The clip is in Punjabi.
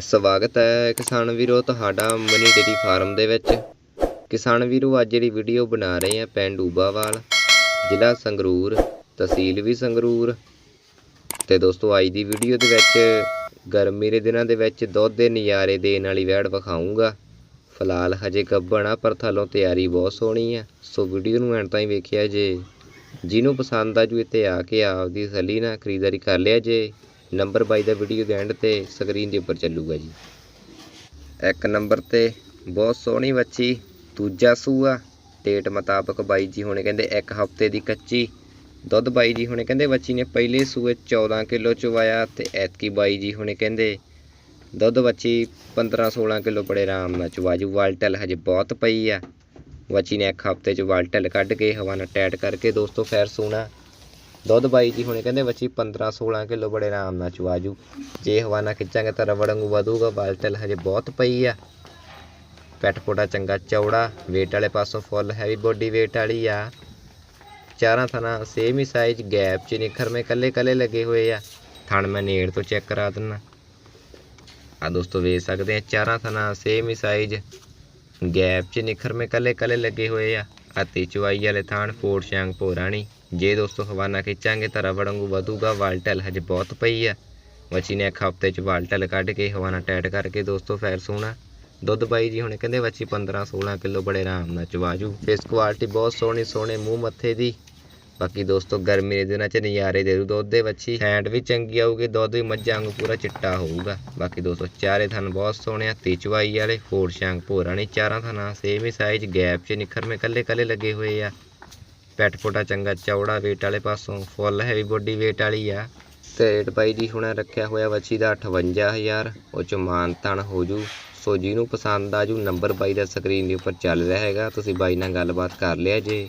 ਸਵਾਗਤ ਹੈ ਕਿਸਾਨ ਵੀਰੋ ਤੁਹਾਡਾ ਮਨੀ ਡੇਰੀ ਫਾਰਮ ਦੇ ਵਿੱਚ। ਕਿਸਾਨ ਵੀਰੋ, ਅੱਜ ਜਿਹੜੀ ਵੀਡੀਓ ਬਣਾ ਰਹੇ ਆ ਪਿੰਡ ਊਬਾਵਾਲ, ਜ਼ਿਲ੍ਹਾ ਸੰਗਰੂਰ, ਤਹਿਸੀਲ ਵੀ ਸੰਗਰੂਰ। ਤੇ ਦੋਸਤੋ, ਅੱਜ ਦੀ ਵੀਡੀਓ ਦੇ ਵਿੱਚ ਗਰਮੀ ਦੇ ਦਿਨਾਂ ਦੇ ਵਿੱਚ ਦੁੱਧ ਦੇ ਨਜ਼ਾਰੇ ਦੇਣ ਵਾਲੀ ਵੈੜ ਵਿਖਾਊਂਗਾ। ਫਿਲਹਾਲ ਹਜੇ ਗੱਭਣ ਆ ਪਰ ਥੱਲੋਂ ਤਿਆਰੀ ਬਹੁਤ ਸੋਹਣੀ ਆ ਸੋ ਵੀਡੀਓ ਨੂੰ ਐਂਡ ਤਾਈਂ ਵੇਖਿਆ ਜੇ। ਜਿਹਨੂੰ ਪਸੰਦ ਆ ਜੂ ਇੱਥੇ ਆ ਕੇ ਆਪਦੀ ਸਲੀ ਨਾਲ ਖਰੀਦਦਾਰੀ ਕਰ ਲਿਆ ਜੇ। ਨੰਬਰ ਬਾਈ ਦਾ ਵੀਡੀਓ ਦੇ ਐਂਡ ਤੇ ਸਕਰੀਨ ਦੇ ਉੱਪਰ ਚੱਲੂਗਾ ਜੀ। ਇੱਕ ਨੰਬਰ ਤੇ ਬਹੁਤ ਸੋਹਣੀ ਬੱਚੀ, ਦੂਜਾ ਸੂਆ ਡੇਟ ਮੁਤਾਬਕ ਬਾਈ ਜੀ ਹੁਣੇ ਕਹਿੰਦੇ ਇੱਕ ਹਫ਼ਤੇ ਦੀ ਕੱਚੀ ਦੁੱਧ ਬਾਈ ਜੀ ਹੁਣੇ ਕਹਿੰਦੇ, ਬੱਚੀ ਨੇ ਪਹਿਲੇ ਸੂਏ 14 ਕਿਲੋ ਚਵਾਇਆ ਤੇ ਐਤਕੀ ਬਾਈ ਜੀ ਹੁਣੇ ਕਹਿੰਦੇ ਦੁੱਧ ਬੱਚੀ 15 16 ਕਿਲੋ ਬੜੇ ਆਰਾਮ ਨਾਲ ਚਵਾਜੂ ਵਾਲਟਲ ਹਜੇ ਬਹੁਤ ਪਈ ਆ। ਬੱਚੀ ਨੇ ਇੱਕ ਹਫ਼ਤੇ ਚ ਵਾਲਟਲ ਕੱਢ ਕੇ ਹਵਾ ਨਾਲ ਟੈਟ ਕਰਕੇ ਦੋਸਤੋ ਫੇਰ ਸੋਣਾ। ਦੁੱਧ ਬਾਈ ਜੀ ਹੁਣੇ ਕਹਿੰਦੇ ਬੱਚੀ 15 16 ਕਿਲੋ ਬੜੇ ਆਰਾਮ ਨਾਲ ਚਵਾਜੂ ਜੇ। ਹਵਾ ਖਿੱਚਾਂਗੇ ਤਾਂ ਰਬੜ ਵਾਂਗੂ ਵਧੂਗਾ ਵਾਲਟਲ ਹਜੇ ਬਹੁਤ ਪਈ ਆ। ਪੈਟ ਪੋਟਾ ਚੰਗਾ ਚੌੜਾ, weight ਵਾਲੇ ਪਾਸੋਂ ਫੁੱਲ ਹੈਵੀ ਬੋਡੀ weight ਵਾਲੀ ਆ। ਚਾਰਾਂ ਥਣਾ ਸੇਮ ਹੀ ਸਾਈਜ਼ ਗੈਪ ਚ ਨਿਖਰਵੇਂ ਕੱਲੇ ਕੱਲੇ ਲੱਗੇ ਹੋਏ ਆ। ਥਣ ਮੈਂ ਨੇੜ ਤੋਂ ਚੈੱਕ ਕਰਾ ਦਿੰਨਾ। ਆ ਦੋਸਤੋ ਵੇਖ ਸਕਦੇ ਆ, ਚਾਰਾਂ ਥਣਾ ਸੇਮ ਹੀ ਸਾਈਜ਼ ਗੈਪ ਚ ਨਿਖਰਵੇਂ ਕੱਲੇ ਕੱਲੇ ਲੱਗੇ ਹੋਏ ਆ। ਅਤੇ ਚਵਾਈ ਵਾਲੇ ਥਾਣ ਫੋੜ ਸ਼ਾਂਗ ਭੋਰਾਣੀ ਜੇ ਦੋਸਤੋ ਹਵਾਨਾ ਖਿੱਚਾਂਗੇ ਤਾਂ ਰਬੜ ਵਾਂਗੂ ਵਧੂਗਾ ਵਾਲਟਲ ਹਜੇ ਬਹੁਤ ਪਈ ਆ। ਬੱਚੀ ਨੇ ਇੱਕ ਹਫ਼ਤੇ ਚ ਵਾਲਟਲ ਕੱਢ ਕੇ ਹਵਾਨਾ ਟੈਟ ਕਰਕੇ ਦੋਸਤੋ ਫੈਰ ਸੋਣਾ ਦੁੱਧ ਪਾਈ ਜੀ ਹੁਣੇ ਕਹਿੰਦੇ ਬੱਚੀ 15 16 ਕਿਲੋ ਬੜੇ ਆਰਾਮ ਨਾਲ ਚਵਾਜੂ ਇਸ ਕੁਆਲਿਟੀ ਬਹੁਤ ਸੋਹਣੀ, ਸੋਹਣੇ ਮੂੰਹ ਮੱਥੇ ਦੀ। ਬਾਕੀ ਦੋਸਤੋ, ਗਰਮੀ ਦੇ ਦਿਨਾਂ 'ਚ ਨਜ਼ਾਰੇ ਦੇ ਦੂ ਦੁੱਧ ਦੇ ਵੱਛੀ ਫੈਂਟ ਵੀ ਚੰਗੀ ਆਊਗੀ, ਦੁੱਧ ਵੀ ਮੱਝਾਂ ਵਾਂਗੂ ਪੂਰਾ ਚਿੱਟਾ ਹੋਊਗਾ। ਬਾਕੀ ਦੋਸਤੋ, ਚਾਰੇ ਥਣ ਬਹੁਤ ਸੋਹਣੇ ਆ, ਤੇ ਵਾਲੇ ਫੋੜ ਸ਼ਾਂਗ ਭੋਰਾ ਨਹੀਂ ਚਾਰਾਂ ਥਣਾ ਸੇਮ ਹੀ ਸਾਈਜ਼ ਗੈਪ 'ਚ ਨਿਖਰਵੇਂ ਕੱਲੇ ਕੱਲੇ ਲੱਗੇ ਹੋਏ ਆ। ਪੈਟ ਪੋਟਾ ਚੰਗਾ, ਚੌੜਾ weight ਵਾਲੇ ਪਾਸੋਂ ਫੁੱਲ ਹੈਵੀ ਬੋਡੀ weight ਵਾਲੀ ਆ। ਤੇ ਰੇਟ ਬਾਈ ਜੀ ਹੁਣ ਰੱਖਿਆ ਹੋਇਆ ਵੱਛੀ ਦਾ 58000 ਉਹ ਚ ਮਾਨ ਤਾਨ ਹੋ ਜੂ। ਸੋ ਜਿਹਨੂੰ ਪਸੰਦ ਆ ਜੂ, ਨੰਬਰ ਬਾਈ ਦਾ ਸਕਰੀਨ ਦੇ ਉੱਪਰ ਚੱਲ ਰਿਹਾ ਹੈਗਾ, ਤੁਸੀਂ ਬਾਈ ਨਾਲ ਗੱਲਬਾਤ ਕਰ ਲਿਆ ਜੇ।